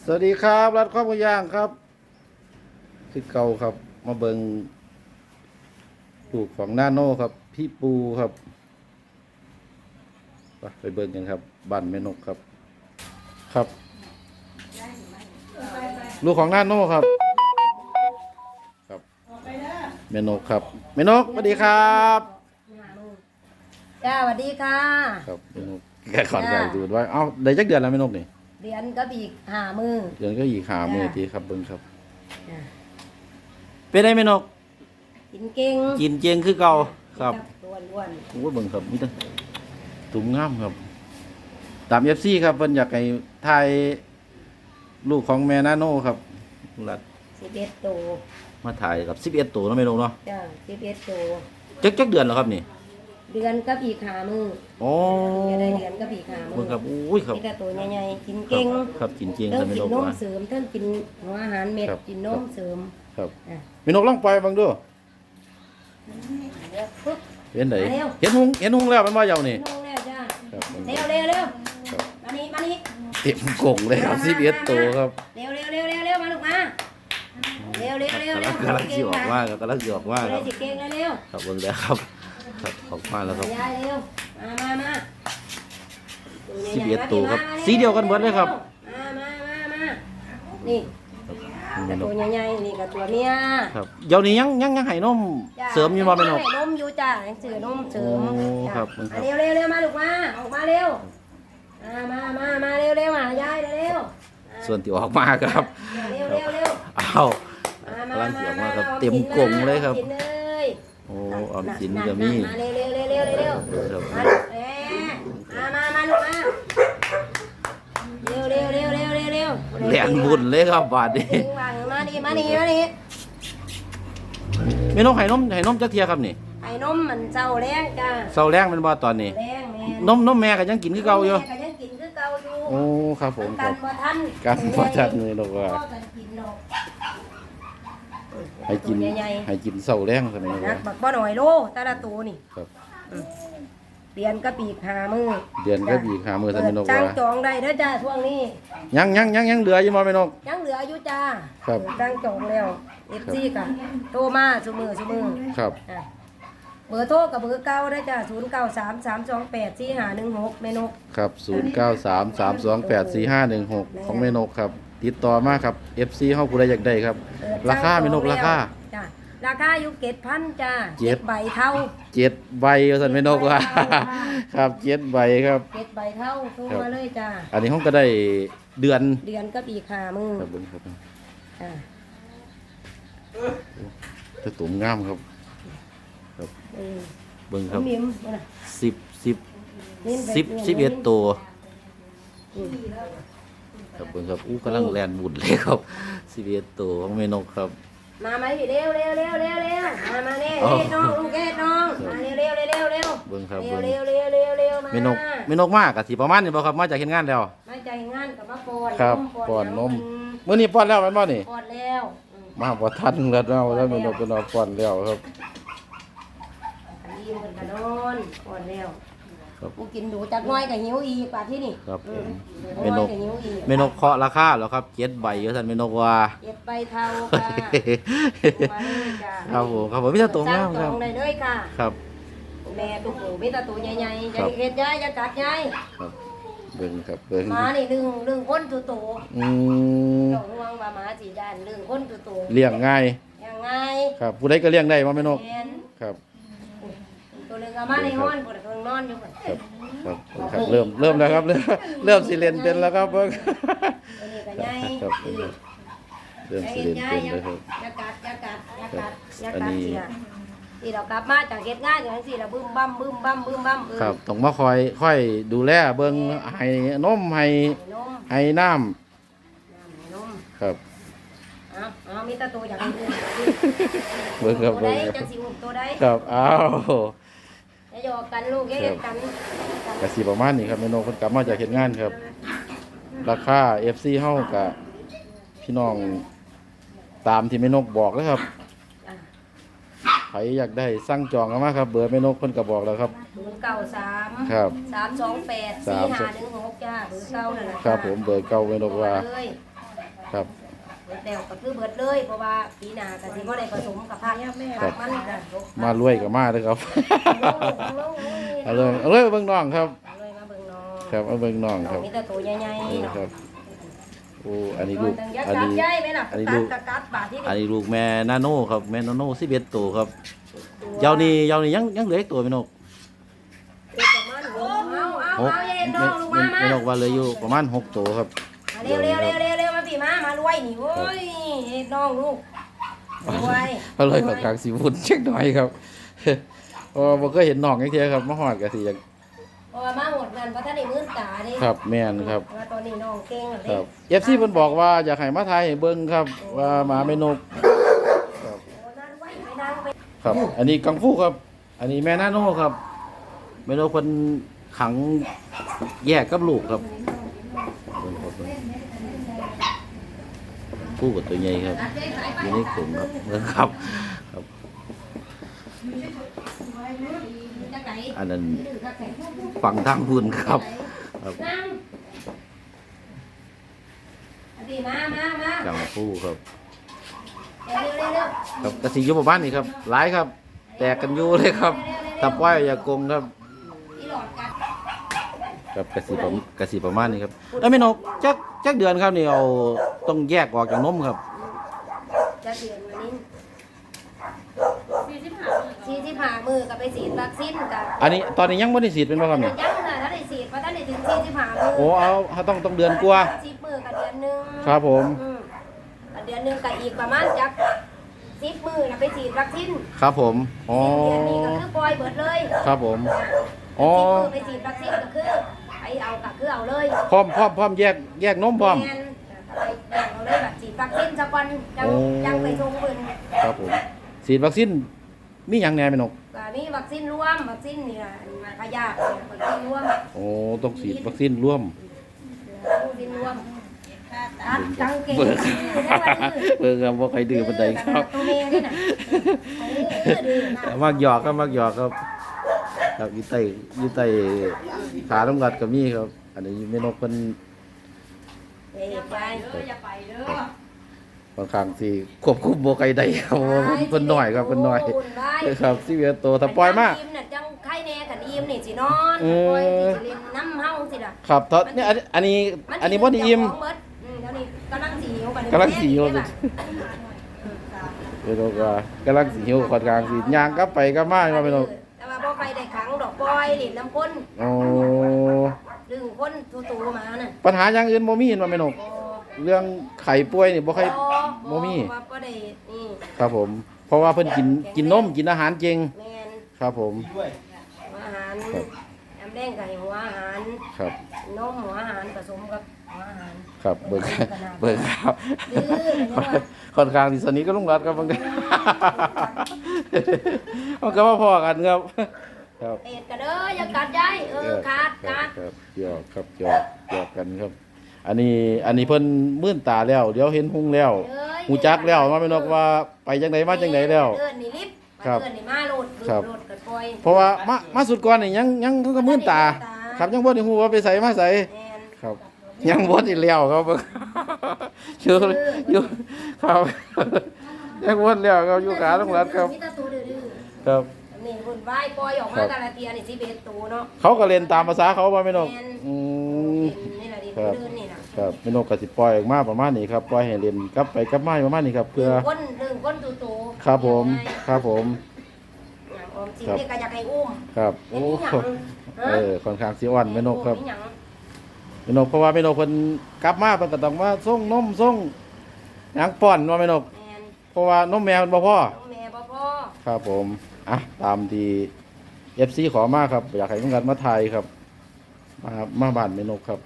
สวัสดีครับรัดข้าวหมูย่างครับ คือเก่าครับ มาเบิงปลูกของนาโน่ครับ พี่ปูครับไปไปเบิงกันครับบ้านแม่นกครับ ครับ ลูกของนาโน่ครับ ครับแม่นกครับแม่นกสวัสดีครับจ้าสวัสดีค่ะ ครับแม่นกแกขอนไก่ดูดไว้เอ้าได้จักเดือนแล้วแม่นกนี่ เรียนก็อีกหามือ เดือนก็อีกขามือจ้าทีครับเบิงครับ จ้ะเป็นไงแม่นก กินเก่งกินเจียงคือเก่าครับตัวล้วนโอ้ยเบิ่งครับมีแต่ตุ่มงามครับ ตามเอฟซีครับเพิ่นอยากให้ถ่ายลูกของแม่นาโน่ครับรัดสิบเอ็ดตัวมาถ่ายกับ11ตัวเนาะแม่นกเนาะจ้าสิบเอ็ดตัวจักจักเดือนแล้วครับนี่ เดือนก็อีกหามือโอ้จะได้เดือนก็อีกหามืเบิ่งครับอุ้ยครับนี่ก็ตัวใหญ่ๆกินครัเก่งบครับกินเจียงเริ่ซะมแม่กินนกนมว่าเสริมเริ่มกินหัวอาหารเม็ดครับกินนมเสริมครับอะแม่นกลองปล่อยเบังดูเดี๋ยวปึ๊บเห็นไดมาเร็วเห็นหุงเห็นหุงแล้วมันว่าเยานี่นมแล้วจ้าครับเร็วเร็วเร็วครับมานี่มานี่เต็มกล่องเลยครับ11ตัวครับเร็วเร็วเร็วเร็วเร็วมาลูกมาเร็วเร็วเร็วเร็วกำลังสิออกว่าครับกำลังสิออกว่าคเร็รัวบสิเก่งเร็วครับเบิ่งแล้วครับ ครับออกมาแล้วครับยายเร็ว มามามาสิบเอ็ดตัวครับ สีเดียวกันหมดเลยครับ มามามามานี่แม่นตัวกใหญ่ๆนี่กับตัวเมียครับเดี๋ยวนี้ยังยังยังให้นมจ้ะเสริมอยู่บ่แม่นกให้นมอยู่จ้าหนังสือนมเสริมโอ้จ้ะครับครับอะเร็วเร็วเร็วมาลูกมาออกมาเร็วมามามามาเร็วเร็วมายายเร็วส่วนที่ออกมาครับเร็วเร็วเร็วอ้าวมากำลังสิออกมาครับออเต็มกล่องเลยครับ ออมสินเลยโอ้ออมสินก็มีมาเร็วเร็วเร็วเร็วเร็วครับมาลูกเอ๊ะมามามาลูกมาเร็วเร็วเร็วเร็วเร็วเร็วแหลนบุญเลยครับบาดนี้จริงว่ะมานี่มานี่มานี่แม่นกให้นมให้นมจักเทียครับนี่ไอ้นมมันเจ้าแรงจ้าเซาแรงเป็นบ่ตอนนี้แรงแม่นมนมแม่ก็ยังกินคือเก่าอยู่แม่ก็ยังกินคือเก่าอยู่โอ้ครับผมคกัรันบบ่ทันการพอจัดเลยดอกว่า พ่อกันกินดอก ให้กินตัวใหญ่ให้กินเซาแรงซั่นๆนี่นัว่ากบักบ่หน่อยโลแต่ละตัวนี่ครับเปลี่ยนกระปีกหามือเดือนก็บีกหามือซั่นเปิแม่ดนกจ้างว่าจองได้เด้อจ้าช่วงนี้ ยังยังยังยังเหลืออยู่บ่แม่นก ยังเหลืออยู่จ้าครับ เปิดจ้างจองแล้วเอฟซีก็โทรมาซุมือซุมือครับ อะเบอร์โทรกับเบอร์เก่าได้อจ้า0 9 3 3 2 8 4 5 1 6เมนูครับ 0933284516 ของแม่นกครับ ติดต่อมาครับ FC เฮาผู้ใดอยากได้ครับเปิดราคาจ้งแม่นกจองราคาจ้ะราคาอยู่เกตพันจ้าเจ็ดใบเท่าเจ็ดใบว่าซั่นแม่นกว่าเจ็ดใบค่ะครับเจ็ดใบครับเกตใบเท่าโทรครับมาเลยจ้าอันนี้ห้องก็ได้เดือนเดือนก็ปีขามือครับเบิ่งครับจ้าจะตุ่มงามครับเออเบิ่งครับมิมบ่น่ะสิบสิบลิ้นไปสิบสิบเอ็ดตัวอืม ครับเบิ่งครับอู้กำลังแลนบุญเลยครับสิบเอ็ดตัวของแม่นกครับ มาไหมพี่เร็วเร็วเร็วเร็วเร็วมามาเร็วอ๋อเร็วน้องลูกเอ็ดน้องมาเร็วเร็วเร็วเร็วเร็วเบิ่งครับเร็เบิ่วงเร็วเร็วเร็วเร็วมาแม่นกแม่นกมากกะสิประมาณนี้บ่ครับมาจากเฮ็ดงานแล้วไม่ใจงานกับมาปอนครับป้อนนมมื้อนี้ป้อนแล้วแม่นบ่นี่ปอนแล้วอืมมาบ่ทันแล้วเนาะแล้วแม่นกก็นอนป้อนแล้วครับอันนี้มันก็นอนปอนแล้วครับ กูกินดูจักหน้อยกับหิวอีกป่าที่นี่ครับผมเมแม่นนกกหิวอีกแม่นกเคาะราคาแล้วครับเจ็ดใบว่าซั่นแม่นกว่าเก็บใบเทาค่ะมาเลยจ้ะครับผมครับผมมีแต่ตัวงามสั่ครับจองได้เลยค่ะ ครับแม่ตุ๊กหูมีแต่ตัวใหญ่ๆครัจะบเฮ็ดย้ายจะกัดย้ายครับเบิ่งครับเบิ่งหมานี่ดึงดึงคนตัวโตอืมต้องระวังว่าหมาสีด้านดึงคนตัวโตเลี้ยงง่ายยังไงครับผู้ใดก็เลี้ยงได้ว่าแม่นกแม่นครับ ตัวหนึงก็มาในห้องคนเพิ่งนอนอยู่พุ่นครับครับครับเริ่มเริ่มแล้วครับเริ่มเริ่มสิเล่นเป็นแล้วครับเบิ่งตัวนี้ก็ใหญ่ครับอือเริ่มอย่าสิเฮ็ดเล่นย้ายเป็นอย่าแล้วครับอย่ากัดอย่ากัดอย่ากัดอย่าอันกัดนี้เสียที่เรากลับมาจากเฮ็ดงานอย่างซี่เราบึ้มบั้มบึ้มบั้มบึ้มบั้มเออครับต้องมาคอยค่อยดูแลเบิ่งให้นมให้นมให้น้ำน้ำให้นมครับเอาเอามีแตะตัวอย่างอื่นเบิ่งครับตัวเบิ่ใดงคจัรับงสิอุ้มตัวใดครับอ้าว อย่าหยอกกันลูกอย่าเฮ็ดกันกันกสิประมาณนี้ครับแม่นกเพิ่นกลับมาจากเฮ็ดงานครับ ราคา FC เฮากับพี่น้องตามที่แม่นกบอกแล้วครับอะใครอยากได้สั่งจองกันมาครับ เบอร์แม่นกเพิ่นก็บอกแล้วครับ ศูนย์เก้าสามครับสามสองแปดสี่ห้าหนึ่งหกจ้าเบอร์เก้านั่นแหละครับผมเบอร์เก่าแม่นกว่า เลย ครับเบิดแล้วก็คือเบิดเลย เพราะว่าปีหน้าก็สิบ่ได้ผสมกับผักแม่ครับมันน่ะมารวยกับมาเด้อครับเอาเอาเลเลยยเอาเลยเบิ่งน้องครับเอาเลยมาเบิ่งน้องครับเอาเบิ่งน้องครับมีแต่ตัวใหญ่นี่ๆเนาะครับโอ้อันนี้ลูกยัดอันจับนี้ ใหญ่ไหมล่ะอันนี้กัลูดกกัดกัดบาดที่อันนี้ลูกแม่นาโน่ครับแม่นาโน่11ตัวครับเยาวนี่เยาวนี่ยังยังเหลืออีกตัวแม่นกเด็กประมาณหกเอาเอาหกเอาเย็นน้องลูกมามาแม่นกว่าเหลืออยู่ประมาณหกตัวครับมาเร็วเร็วเร็วเร็วเร็วมา พี่มามารวยนี่โอ้ยน้องลูกรวยอาเลยกับกลางสีฝุ่นเช็คหน่อยครับเพราะว่าบ่เคยเห็นน้องจังเทียครับมาฮอดก็สิอยากเพราะว่ามาหมดกันเพราะท่านได้มื่นตาเด้ครับแม่นครับว่าตอนนี้น้องเก่งแล้วคเด้รับ FC เพิ่นบอกว่าอยากให้มาถ่ายให้เบิ่งครับ ว่าหมาแม่นกโอ้นั่ครับ อันนี้กังฟูครับ อันนี้แม่นาโน่ครับแม่นกเพิ่นขังแยกกับลูกครับงครับเบิ่ง คู่กับตัวใหญ่ครับอยู่ในกลุ่มครับเบิ่งครับครับ อันนั้นฟังฝั่งทางพุ่นครับครับนั่งเอาพี่มามามากังฟูครับครับกระสียู่ประมาณนี้ครับหลายครับ แตกกันอยู่เลยครับถ้าปล่อยอย่ากงครับครับกระสีประกระสีประมาณนี้ครับแล้วแม่นกจักจักเดือนครับนี่เอา ต้องแยกออกจากนมครับ จะเดือนวันนี้สี่สิบห้ามือก็ไปฉีดวัคซีนกับอันนี้ตอนนี้ยังไม่ได้ฉีดเป็นบ่ครับยันี่งน่ะถ้าได้ฉีดเพราะถ้าได้ถึงสี่สิบห้ามือโอ้เอาเขาต้องต้องเดือนกว่าสิบมือกับเดือนหนึ่งครับผม อืมอันเดือนหนึ่งกับอีกประมาณจักสิบมือนะไปฉีดวัคซีนครับผมอ๋อเดือนนี้ก็คือปล่อยเบิดเลยครับผมอ๋อสิบมือไปฉีดวัคซีนก็คือไปเอากับคือเอาเลยพร้อมพร้อมพร้อมแยกแยกนมพร้อมแม่น ไปแบ่งเอาเลยแบบฉีดวัคซีนสักวันยังโอ้ ยังไปชงเพิ่นครับผมฉีดวัคซีนมีหยังแหน่แม่นกก็มีวัคซีนร่วมวัคซีนนี่ล่ะขยะเนี่ยวัคซีนร่วมโอ้ต้องฉีดวัคซีนร่วม วัคซีนร่วมตัดจังเก่งเบิกดื้อได้ว่าดื้อเบิกครับบ่ใครดื้อปานใดครับตัวเมย์นี่น่ะเออดื้อนะมักหยอกครับมักหยอกครับครับอยู่ใต้อยู่ใต้ขาต้องกัดก็มีครับ อันนี้แม่นกเพิ่น เอ้ยไปค่อนข้างสิควบคุมบ่ใครได้ครับเพราะว่าเพิ่นเพิ่นน้อยครับเพิ่นน้อยโได้ครับสิเวียโตถ้าปล่อยมาอิ่มน่ะจังไข่แน่กันอิ่มนี่สินอนเออปล่อยสิเล่นน้ำเฮาสิล่ะครับตอนนี้อันอันนี้อันนี้บ่ได้อิ่มเบิดอืมเดี๋ยวนี้กำลังสิหิวบัดนี้กำลังสิหิวแม่นี่แม่นกว่ากำลังสิหิวค่อนข้างสิย่างกลับไปกลับมาว่าแม่นกแต่ว่าบ่ไปได้ขังดอก ปล่อยเล่นน้ำข้นโอ้ดึงคนตูๆมาน่ะปัญหาอย่างอื่นบ่มีเห็นว่าแม่นกบ่เรื่องไข้ป่วยนี่บ่ค่อยบ่มีว่าบ่ได้นี่ครับผม เพราะว่าเพิ่นกินกินนมกินอาหารเก่งแม่นครับผมหัวอาหารครับน้ำแดงกับหัวอาหารครับนมหัวอาหารผสมกับหัวอาหารครับเบิ่งเบิ่งครับดื้อเลยว่าค่อนข้างที่สนิทกับลุงรัฐครับบางทีมันก็มาพอกันครับ ครับเอ็ดกันเด้ออย่ากัดยายเออขาดครัขาบดครับหยอกครับหยอกหยอกกันครับ อันนี้อันนี้เพิ่นมื่นตาแล้ว เดี๋ยวเห็นหุงแล้วเอ้ยหูจักแล้วมาเป็นนกว่าไปจังไดมาจังไดแล้วเดินนี่ลิฟต์ครับเดินนี่มาโหลดครับโหลดกับปล่อยเพราะว่ามามาสุดก่อนนี่ยังยังเขาก็มื่นตา ครับยังบ่ได้ฮู้ว่าไปใส่มาใส่แม่นครับ ยังบ่ได้แล้วครับอยู่อยู่ครับยังบ่ได้แล้วครับอยู่ขาลุงรัฐครับ มีแต่ตัวดื้อครับๆนี่หุ่น ไหวปล่อยออกครัมาบแต่ละเทียนี่สิเบ็ดตัวเนาะเขาก็เล่นตามภาษาเขาว่าไม่นกแม่นอืมเป็นนี่แหละดิครับเดินนี่น่ะครับไม่นกก็สิปล่อยออกมาประมาณนี้ครับปล่อยให้เล่นกลับไปกลับมาประมาณนี้ครับ เพื่อก้นเรื่องก้นตูตูครับผมครับผมอย่างออมสินครับนี่ก็อยากให้อุ้มครับโอ้เป็นหยังเออค่อนข้างสิอ่อนไม่นกครับเป็นหยังไม่นกเพราะว่าไม่นกเพิ่นกลับมาเพิ่นก็ต้องว่าส่งนมส่งหยังป้อนว่าไม่นกแม่นเพราะว่านมแมวมันบ่พอน้องแม่บ่พ่อครับผม อะตามที่ FC ขอมาครับ อยากให้ทุกท่านมาถ่ายครับ มามาบ้านไม่นกครับ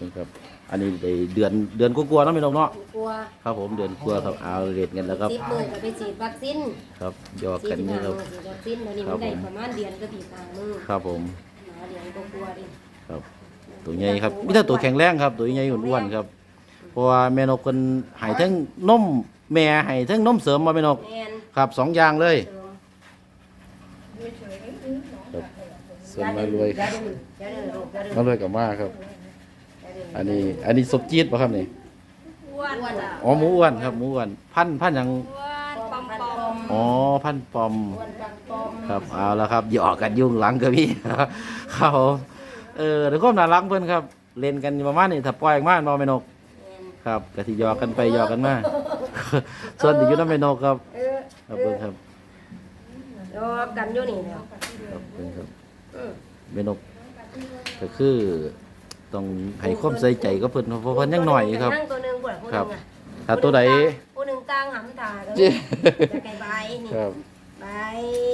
นี่ครับ อันนี้ได้เดือนเดือนกลัวาๆเนาะไม่นกเนาะกลัวครับผมเดือนกลัวครับเอาเรทกันแล้วครับ สิบมือก็ไปฉีดวัคซีนครับหยอกฉีกัดนนี่ห้าครับ มือฉีดวัคซีนแล้วนี่ครัมับนได้ผม ประมาณเดือนก็ตีสามมือครับผมหาเดือนก็กลัวดิครับ ตัวใหญ่ครับมีแต่ตัวแข็งแรงครับ ตัวใหญ่อ้วนๆครับเพราะว่าแม่นกเพิ่นให้ทั้งนมแม่ให้ทั้งนมเสริมมาแม่นก แม่น ครับสองอย่างเลยเสริมครับส่วนมารวยอย่าดื้ออย่าดื้อลูกอย่าดื้อมารวยกับมาครับอย่าดื้อันนี้อันนี้สบจีดป่ะครับนี่อ้วนอะอ๋อหมูอ้วนครับหมูอ้วนพันธุ์พันธุ์หยังปอมปอมอ๋อพันธุ์ปอม อ้วนปังปอมครับเอาแล้วครับหยอกกันยุ่งหลังกับพี่ เขาเออเดี๋ยวก็น่ารักเพื่อนครับ เล่นกันประมาณนี้ถ้าปล่อยออกมาบ่แม่นก ครับกะทิหยอกกันไปหยอกกันมา ส่วนที่อยู่นำแม่นกครับเออ ครับเบิ่งครับรอกันอยู่นี่แล้วครับเบิ่งครับอืมแม่นกก็คือต้องให้ความใส่ใจกับเพิ่นเพราะเพิ่นยังน้อยครับ นั่งตัวหนึงผู้หลังผู้หครันึบ งอะถ้าตัวใดผู้หนึ่งกลางหำตาก็เจ๊จะไกลใบนี่ครับใบ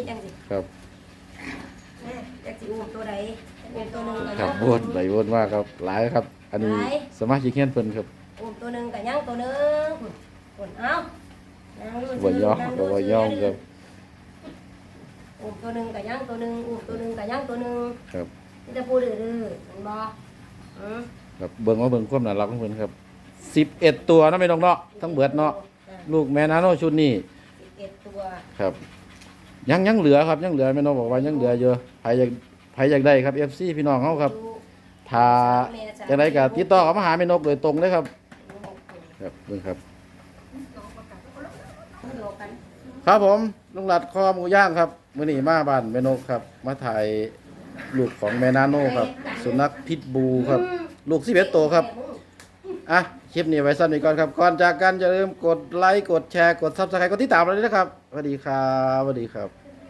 จังสิครับแม่จังสิอุ้มตัวใดอุ้มตัวหนึงก็ครัยับง วนไปวนมาครับ หลายครับ อันนี้หลาย สมาชิกเฮียนเพิ่นครับ อุ้มตัวหนึงก็ยังตัวหนึงพุ่นพุ่นเอ้านั่งดู บ่ยอมนั่งดูบ่ยอมครับอุ้มตัวหนึงก็ยังตัวหนึงอุ้มตัวหนึงก็ยังตัวหนึงครับนี่จะพูดดื้อๆเห็นบ่อืมครับเบิ่งว่าเบิ่งความน่ารักของเพิ่นครับ11ตัวนะแม่นกเนาะทั้งเบิดเนาะลูกแม่นาโนชุดนี้สิบเอ็ดตัวครับ ยังยังเหลือครับยังเหลือแม่นกบอกว่ายังเหลือเยอะใครอยากใครอยากได้ครับ FC พี่น้องเฮาครับดูถ้าจังไดก็ติดต่อเข้ามาหาแม่นกโดยตรงเลยครับดูหกตัวครับเบิ่งครับดูกัน ครับผมลุงหลัดคอหมูย่างครับมือหนีมาบ้านแม่นกครับ มาถ่ายลูกของแม่นาโนครับ สุนัขพิษบูครับ ลูก11ตัวครับ อะ คลิปนี้ไว้สั้นนี้ก่อนครับ ก่อนจากกันอย่าลืมกดไลค์ กดแชร์ กดซับสไครต์กดติดตามเราด้วยนะครับสวัสดีครับสวัสดีครับ